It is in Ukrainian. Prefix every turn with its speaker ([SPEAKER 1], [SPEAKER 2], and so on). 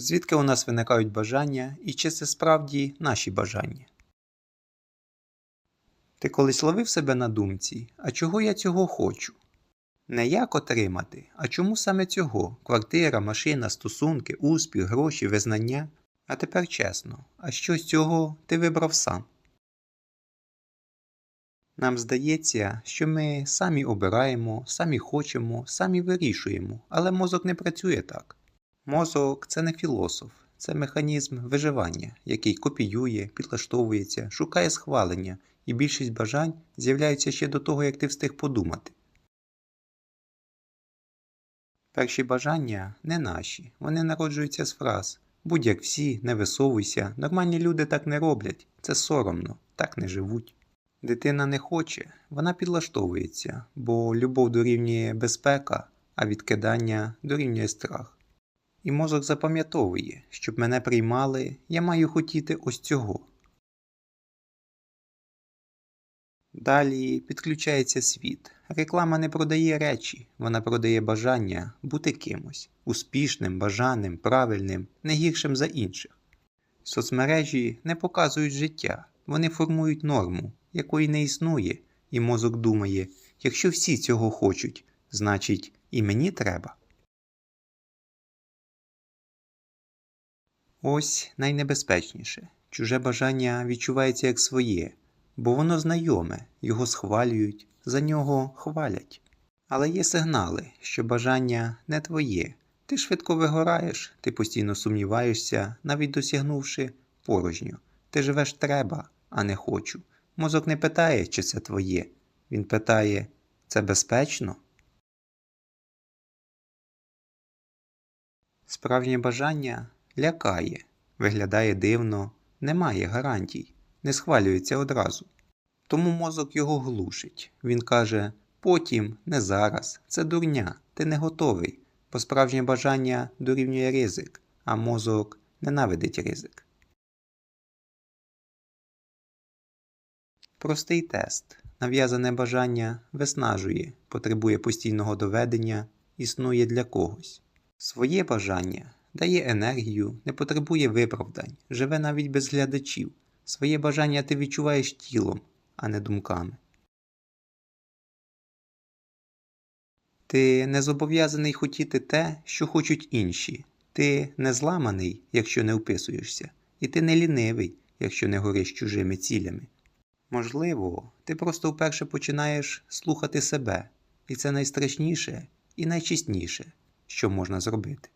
[SPEAKER 1] Звідки у нас виникають бажання і чи це справді наші бажання? Ти колись ловив себе на думці, а чого я цього хочу? Не як отримати, а чому саме цього? Квартира, машина, стосунки, успіх, гроші, визнання. А тепер чесно, а що з цього ти вибрав сам? Нам здається, що ми самі обираємо, самі хочемо, самі вирішуємо, але мозок не працює так. Мозок це не філософ, це механізм виживання, який копіює, підлаштовується, шукає схвалення, і більшість бажань з'являються ще до того, як ти встиг подумати. Перші бажання не наші, вони народжуються з фраз. Будь як всі, не висовуйся, нормальні люди так не роблять, це соромно, так не живуть. Дитина не хоче, вона підлаштовується, бо любов дорівнює безпека, а відкидання дорівнює страх. І мозок запам'ятовує, щоб мене приймали, я маю хотіти ось цього. Далі підключається світ. Реклама не продає речі, вона продає бажання бути кимось успішним, бажаним, правильним, не гіршим за інших. Соцмережі не показують життя, вони формують норму, якої не існує, і мозок думає, якщо всі цього хочуть, значить і мені треба. Ось найнебезпечніше. Чуже бажання відчувається як своє, бо воно знайоме, його схвалюють, за нього хвалять. Але є сигнали, що бажання не твоє. Ти швидко вигораєш, ти постійно сумніваєшся, навіть досягнувши порожньо. Ти живеш треба, а не хочу. Мозок не питає, чи це твоє. Він питає, це безпечно? Справжнє бажання лякає, виглядає дивно, немає гарантій, не схвалюється одразу. Тому мозок його глушить. Він каже: потім, не зараз, це дурня, ти не готовий, бо справжнє бажання дорівнює ризик, а мозок ненавидить ризик. Простий тест. Нав'язане бажання виснажує, потребує постійного доведення, існує для когось. Своє бажання дає енергію, не потребує виправдань, живе навіть без глядачів. Своє бажання ти відчуваєш тілом, а не думками. Ти не зобов'язаний хотіти те, що хочуть інші. Ти не зламаний, якщо не вписуєшся, і ти не лінивий, якщо не гориш чужими цілями. Можливо, ти просто вперше починаєш слухати себе, і це найстрашніше і найчесніше, що можна зробити.